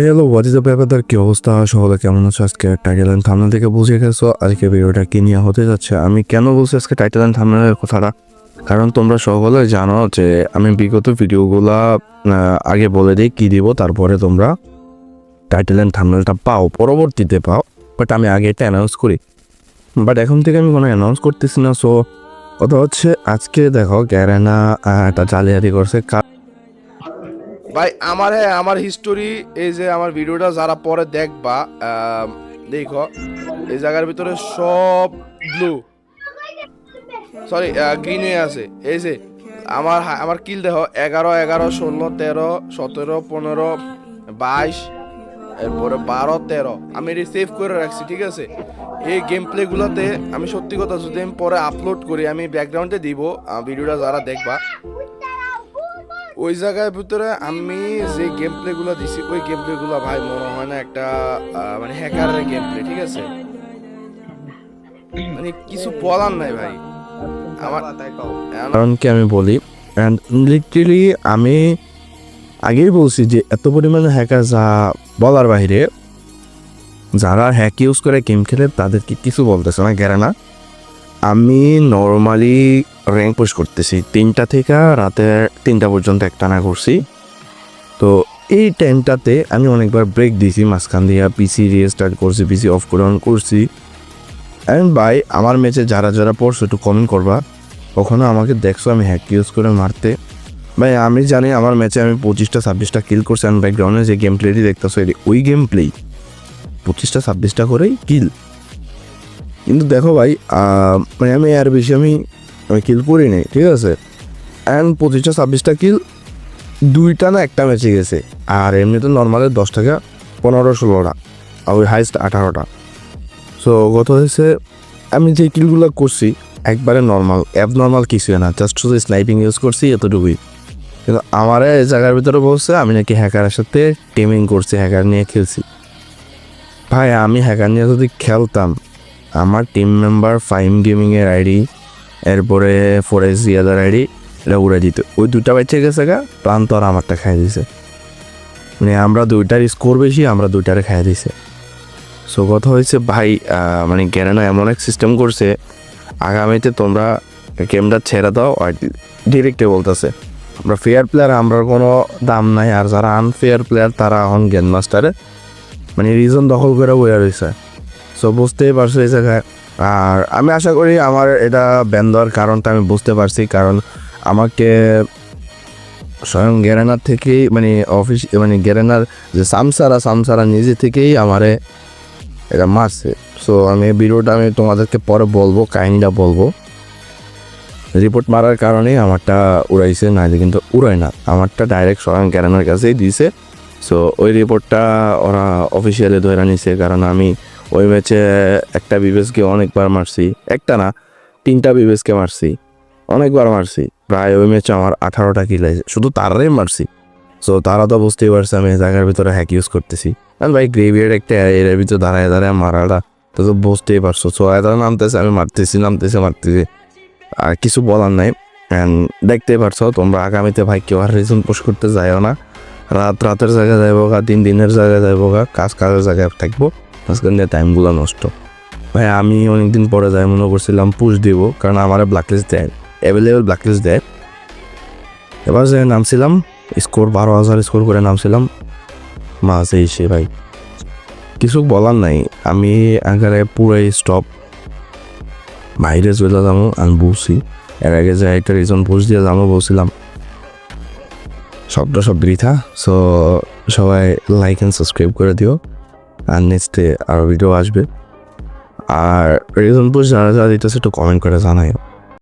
Hello what is the ব্যাপারটার কি অবস্থা? সকলে কেমন আছো? আজকে টাইটেল অ্যান্ড থামনা থেকে বুঝে গেছো। আজকে ভিডিওটা কি নিয়ে হতে যাচ্ছে? আমি কেন বলছি আজকে টাইটেল অ্যান্ড থামনার কথাটা? কারণ তোমরা সকলে জানো যে আমি বিগত ভিডিওগুলা আগে বলে দিই কী দিব, তারপরে তোমরা টাইটেল অ্যান্ড থামনেলটা পাও, পরবর্তীতে পাও। বাট আমি আগে এটা অ্যানাউন্স করি। বাট এখন থেকে আমি কোনো অ্যানাউন্স করতেছি না সো কথা হচ্ছে আজকে দেখো গ্যারেনা একটা জালিয়াতি করছে। ভাই, আমার হ্যাঁ আমার হিস্টোরি এই যে আমার ভিডিওটা যারা পরে দেখবা দেখো, এই জায়গার ভিতরে সব ব্লু সরি গ্রিন আছে। এই যে, আমার আমার কিল দেখো, এগারো এগারো, ষোলো, তেরো, সতেরো, পনেরো, বাইশ, এরপরে বারো, তেরো। আমি এটি সেভ করে রাখছি, ঠিক আছে? এই গেম প্লেগুলোতে আমি সত্যি কথা যদি আমি পরে আপলোড করি, আমি ব্যাকগ্রাউন্ডে দিব ভিডিওটা যারা দেখবা। ওই জায়গার ভিতরে আমি যে গেম প্লে গুলো দিছি ওই গেম প্লে গুলো ভাই মনে হয় না একটা মানে হ্যাকারের গেম প্লে ঠিক আছে? মানে কিছু বলার নাই ভাই। আমার কারণ কি আমি বলি অ্যান্ড লিটারেলি আমি আগেই বলছি যে এত পরিমাণে হ্যাকার যা বলার বাইরে যারা হ্যাক ইউজ করে গেম খেলে তাদেরকে কিছু বলতেছে না গেরে না। আমি নর্মালি র্যাঙ্ক পুশ করতেছি। তিনটা থেকে রাতে তিনটা পর্যন্ত একটানা করছি তো এই টাইমটাতে আমি অনেকবার ব্রেক দিয়েছি মাঝখান দিয়ে পিসি রিস্টার্ট করছি পিসি অফ করে অন করছি। অ্যান্ড ভাই, আমার ম্যাচে যারা যারা পড়ছো একটু কমেন্ট করবা। কখনো আমাকে দেখছ আমি হ্যাক ইউজ করে মারতে? ভাই, আমি জানি আমার ম্যাচে আমি পঁচিশটা, ছাব্বিশটা কিল করছি। অ্যান্ড ব্যাকগ্রাউন্ডে যে গেম প্লেটি দেখতেছো, এটি ওই গেম প্লেই পঁচিশটা, ছাব্বিশটা করেই কিল কিন্তু দেখো ভাই মানে আমি আর বেশি আমি আমি কিল করি নাই ঠিক আছে? অ্যান্ড পঁচিশটা, ছাব্বিশটা কিল দুইটা না একটা ম্যাচে গেছে। আর এমনিতে নর্মালে দশ টাকা পনেরো, ষোলোটা, আর ওই হাইস্ট আঠারোটা। সো গত হয়েছে, আমি যে কিলগুলো করছি, একবারে নর্মাল অ্যাব নর্মাল কিছুই না জাস্ট শুধু স্নাইপিং ইউজ করছি এতটুকুই। কিন্তু আমার এই জায়গার ভিতরে বলছে, আমি নাকি হ্যাকারের সাথে টেমিং করছি হ্যাকার নিয়ে খেলছি। ভাই, আমি হ্যাকার নিয়ে যদি খেলতাম, আমার টিম মেম্বার ফাইম গেমিংয়ের আইডি এরপরে ফোর এস জিয়াদার আইডি, এটা উড়ে দিত। ওই দুটা বাচ্চা গেছে গা প্রাণ তো আর আমারটা খাই দিছে। মানে আমরা দুইটার স্কোর বেশি, আমরা দুইটারে খাই দিছে। সো কথা হয়েছে ভাই মানে গ্যারেনা এমন এক সিস্টেম করছে, আগামীতে তোমরা গেমটা ছেড়ে দাও আর ডিরেক্টে বলতেছে, আমরা ফেয়ার প্লেয়ার আমরা কোনো দাম নাই। আর যারা আনফেয়ার প্লেয়ার তারা এখন গেম মাস্টারে মানে রিজন দখল করে বইয়া রয়েছে সো বুঝতেই পারছ এই জায়গায় আর আমি আশা করি আমার এটা ব্যান দেওয়ার কারণটা আমি বুঝতে পারছি, কারণ আমাকে স্বয়ং গেরেনার থেকেই মানে অফিস মানে গেরেনার যে সামসারা সামসারা নিজে থেকেই আমারে এটা মারছে। সো আমি ভিডিওটা আমি তোমাদেরকে পরে বলব, কাহিনিটা বলব। রিপোর্ট মারার কারণেই আমারটা উড়াইছে না কিন্তু উড়ায় না। আমারটা ডাইরেক্ট স্বয়ং ক্যারানোর কাছেই দিয়েছে। সো ওই রিপোর্টটা ওরা অফিসিয়ালি ধরে নিছে, কারণ আমি ওই ম্যাচে একটা বিবেসকে অনেকবার মারছি। একটা না, তিনটা বিবেসকে মারছি। অনেকবার মারছি। প্রায় ওই ম্যাচে আমার আঠারোটা কিল আছে। শুধু তারাই মারছি। সো তারা তো বুঝতেই পারছে আমি জায়গার ভিতরে হ্যাক ইউজ করতেছি। আর ভাই গ্রেভিয়ার একটা এর ভিতরে দাঁড়ায় দাঁড়ায় মারাটা, তো তো বুঝতেই পারছ। সো এরা নামতেছে, আমি মারতেছি, নামতেছি, মারতেছি। আর কিছু বলার নাই। অ্যান্ড দেখতেই পারছ, তোমরা আগামীতে ভাই কেউ আর রিজন পোস্ট করতে যাইও না। রাত, রাতের জায়গায় যাইবো গা, দিন, দিনের জায়গায় যাইবো গা, কাজ, কাজের জায়গায় থাকব। মাঝখান দিয়ে টাইমগুলো নষ্ট। ভাই, আমি অনেকদিন পরে যাই, মনে করছিলাম পুশ দিব, কারণ আমার ব্ল্যাকলিস্ট দেয় অ্যাভেলেবেল ব্ল্যাকলিস্ট দেয়। এবার যে নামছিলাম স্কোর বারো হাজার স্কোর করে নামছিলাম, মাঝে এসে ভাই, কিছু বলার নাই, আমি আগারে পুরাই স্টপ বাইরে চলে যাব, আমি বলছি, এর আগে যে একটা রিজন পোস্ট দিয়ে যাব বলছিলাম। সবটা সব বৃথা সো সবাই লাইক অ্যান্ড সাবস্ক্রাইব করে দিও। আর নেক্সটে আরও ভিডিও আসবে। আর রিজন পুষ যারা যারা দিতেছে, একটু কমেন্ট করে জানাইও।